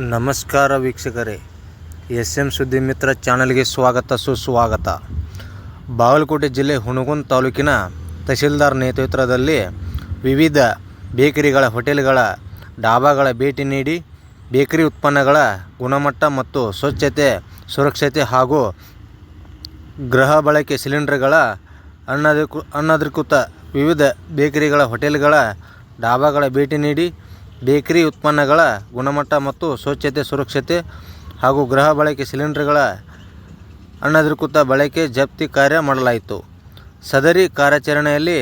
ನಮಸ್ಕಾರ ವೀಕ್ಷಕರೇ. S M ಸುದ್ದಿ ಮಿತ್ರ ಚಾನಲ್ಗೆ ಸ್ವಾಗತ, ಸುಸ್ವಾಗತ. ಬಾಗಲಕೋಟೆ ಜಿಲ್ಲೆ ಹುಣಗುಂದ ತಾಲೂಕಿನ ತಹಶೀಲ್ದಾರ್ ನೇತೃತ್ವದಲ್ಲಿ ವಿವಿಧ ಬೇಕರಿಗಳ, ಹೋಟೆಲ್ಗಳ ಡಾಬಾಗಳ ಭೇಟಿ ನೀಡಿ ಬೇಕರಿ ಉತ್ಪನ್ನಗಳ ಗುಣಮಟ್ಟ ಮತ್ತು ಸ್ವಚ್ಛತೆ, ಸುರಕ್ಷತೆ ಹಾಗೂ ಗೃಹ ಬಳಕೆ ಸಿಲಿಂಡರ್ಗಳ ಅನಧಿಕೃ, ಅನಧಿಕೃತ ವಿವಿಧ ಬೇಕರಿಗಳ, ಹೋಟೆಲ್ಗಳ ಡಾಬಾಗಳ ಭೇಟಿ ನೀಡಿ ಬೇಕರಿ ಉತ್ಪನ್ನಗಳ ಗುಣಮಟ್ಟ ಮತ್ತು ಸ್ವಚ್ಛತೆ, ಸುರಕ್ಷತೆ ಹಾಗೂ ಗೃಹ ಬಳಕೆ ಸಿಲಿಂಡರ್ಗಳ ಅನಧಿಕೃತ ಬಳಕೆ ಜಪ್ತಿ ಕಾರ್ಯ ಮಾಡಲಾಯಿತು. ಸದರಿ ಕಾರ್ಯಾಚರಣೆಯಲ್ಲಿ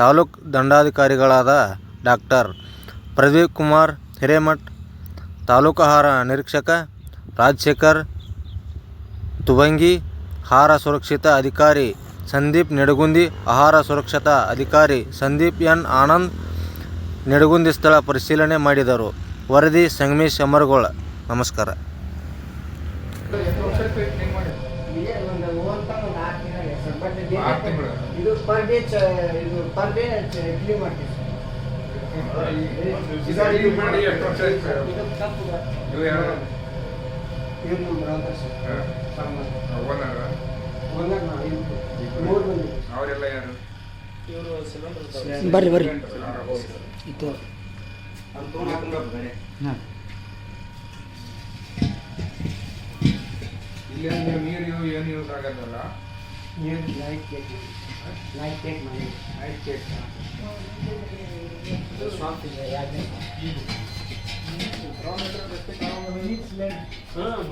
ತಾಲೂಕ್ ದಂಡಾಧಿಕಾರಿಗಳಾದ ಡಾಕ್ಟರ್ ಪ್ರದೀಪ್ ಕುಮಾರ್ ಹಿರೇಮಠ್, ತಾಲೂಕು ಆಹಾರ ನಿರೀಕ್ಷಕ ರಾಜಶೇಖರ್ ತುವಂಗಿ, ಆಹಾರ ಸುರಕ್ಷಿತ ಅಧಿಕಾರಿ ಸಂದೀಪ್ ನೆಡಗುಂದಿ, ಆಹಾರ ಸುರಕ್ಷತಾ ಅಧಿಕಾರಿ ಸಂದೀಪ್ ಎನ್. ಆನಂದ್ ನಿಡಗುಂದಿ ಸ್ಥಳ ಪರಿಶೀಲನೆ ಮಾಡಿದರು. ವರದಿ ಸಂಗಮೇಶ್ ಅಮರಗೋಳ. ನಮಸ್ಕಾರ. ಬರ್ರಿ ಒಂದು ಇದೆ. ಹಾ. ಸಣ್ಣ ಓನರ್ ಒಂದಾಗ ನಾವು ಇಬ್ರು. ಮೂರು ಮಂದಿ ಅವರೆಲ್ಲ ಯಾರು ಬರ್ರಿ ಬರ್ರಿ ಹೌದು. ಇತ್ತು ಇಲ್ಲಿ ನೀವು ನೀರು ಏನು ಯೂಸ್ ಆಗಲ್ಲ ನೀರು ಲೈಟ್ ಕೇಕ್ ಲೈಟ್ ಕೇಕ್ ಮಾಡಿ ನೈಟ್ ಕೇಕ್ ಯಾಕೆ ಹಾಂ